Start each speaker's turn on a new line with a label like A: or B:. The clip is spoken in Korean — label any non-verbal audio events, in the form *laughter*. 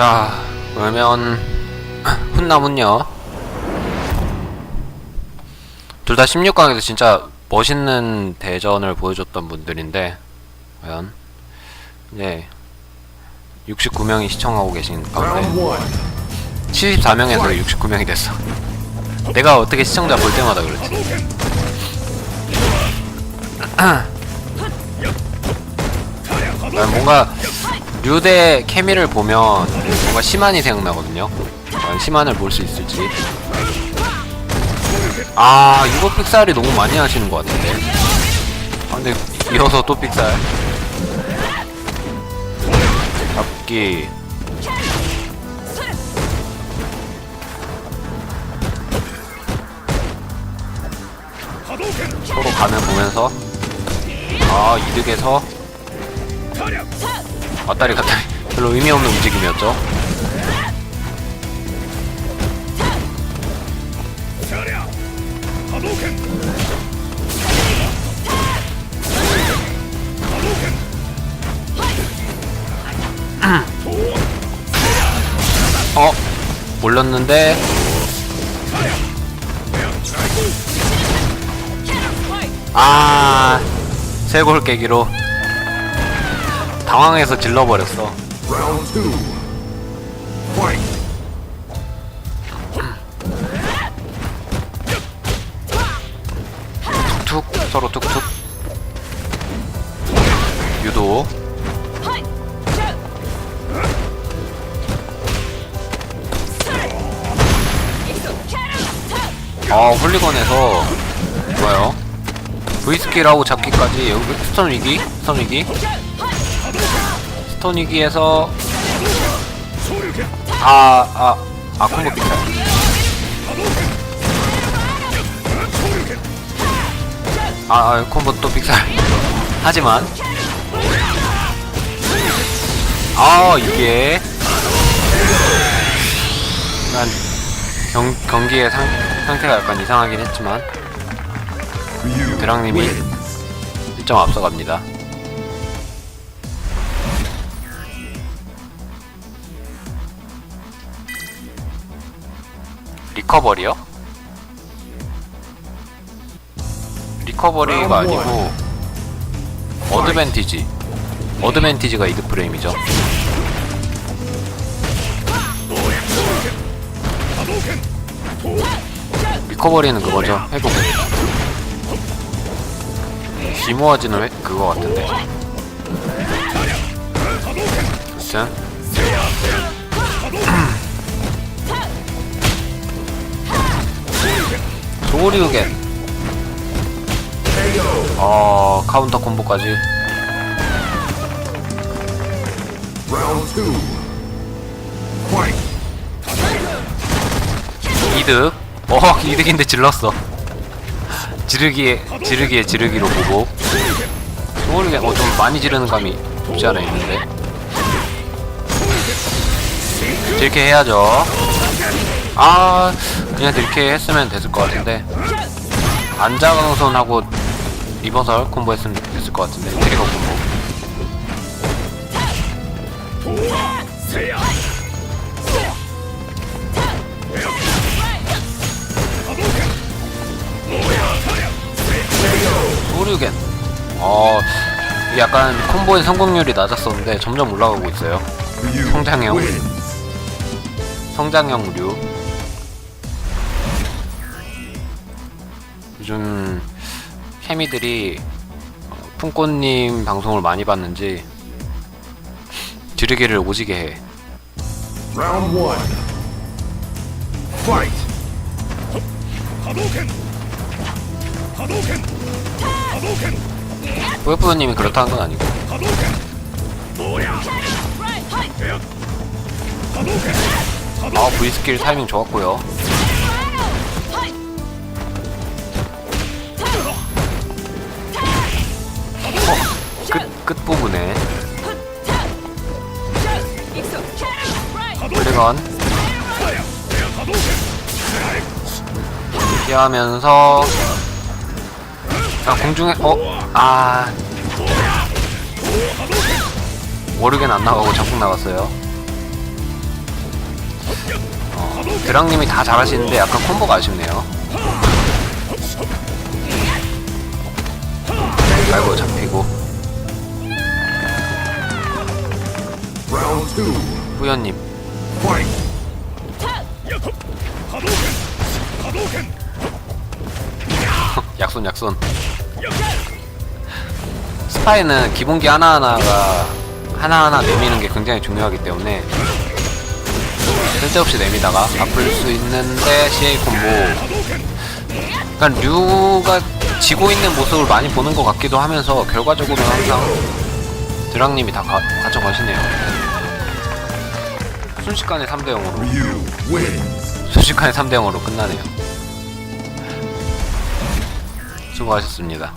A: 자, 그러면 훈남은요. 둘 다 16강에서 진짜 멋있는 대전을 보여줬던 분들인데 과연 이제 69명이 시청하고 계신 가운데 74명에서 69명이 됐어. 내가 어떻게 시청자 볼 때마다 그렇지. *clears throat* 난 뭔가 류대 케미를 보면 뭔가 시만이 생각나거든요. 과연 시만을 볼 수 있을지. 아, 이거 픽살이 너무 많이 하시는 것 같은데. 아, 근데 이어서 또 픽살. 잡기. 서로 가면 보면서 아 이득에서 왔다리 갔다리. 별로 의미 없는 움직임이었죠. 어? 몰렸는데? 아 세골 깨기로 당황해서 질러버렸어.
B: Round two. Fight.
A: 툭 서로 툭툭 유도 아 홀리건에서 좋아요 V스킬하고 잡기까지 여기 스턴 위기 스턴 위기 스턴 위기에서 아 아 아 콤보 픽살 아, 아 콤보 또 픽살 *laughs* 하지만. 아 이게. 난 경, 경기의 상, 상태가 약간 이상하긴 했지만.
B: win.
A: 1점 앞서갑니다 리커버리요? 리커버리가 아니고 어드밴티지. 어드밴티지가 이득 프레임이죠? 리커버리는 그거죠? 회복. 기모아지는 회, 그거 같은데. 무슨 조리우겐 어 카운터 콤보까지. 이득. 어 *laughs* 이득인데 질렀어. 지르기에 지르기에 지르기로 보고. 조리우겐 어좀 많이 지르는 감이 없지 않아 있는데. 이렇게 해야죠. 아 그냥 이렇게 했으면 됐을 것 같은데. 안장선하고 리버설 콤보 했으면 됐을 것 같은데. 트리거 콤보. 소류겐. 어 약간 콤보의 성공률이 낮았었는데 점점 올라가고 있어요. 성장형.
B: win.
A: 성장형 류 요즘 케미들이 어, 푼꽃님 방송을 많이 봤는지 지르기를 오지게 해.
B: Round one. Fight.
A: 뿌요뿌요님이 그렇다는 건 아니고. 아 V스킬 타이밍 좋았고요 끝, 끝부분에. 블리건 피하면서. 자 공중에 어? 아. 워르겐 안 나가고 적국 나갔어요. 드랑님이 다 잘하시는데 약간 콤보가 아쉽네요. 아이고 잡히고
B: Fight. *laughs*
A: 약손 약손. 스파이는 기본기 하나하나가 하나하나 내미는 게 굉장히 중요하기 때문에 쓸데없이 내미다가 아플 수 있는데 CA 콤보. 그러니까 류가 지고 있는 모습을 많이 보는 것 같기도 하면서 결과적으로는 항상 드랑님이 다 가, 가져가시네요 순식간에 3대 0으로.
B: Ryu wins.
A: 순식간에 3대 0으로 끝나네요. 수고하셨습니다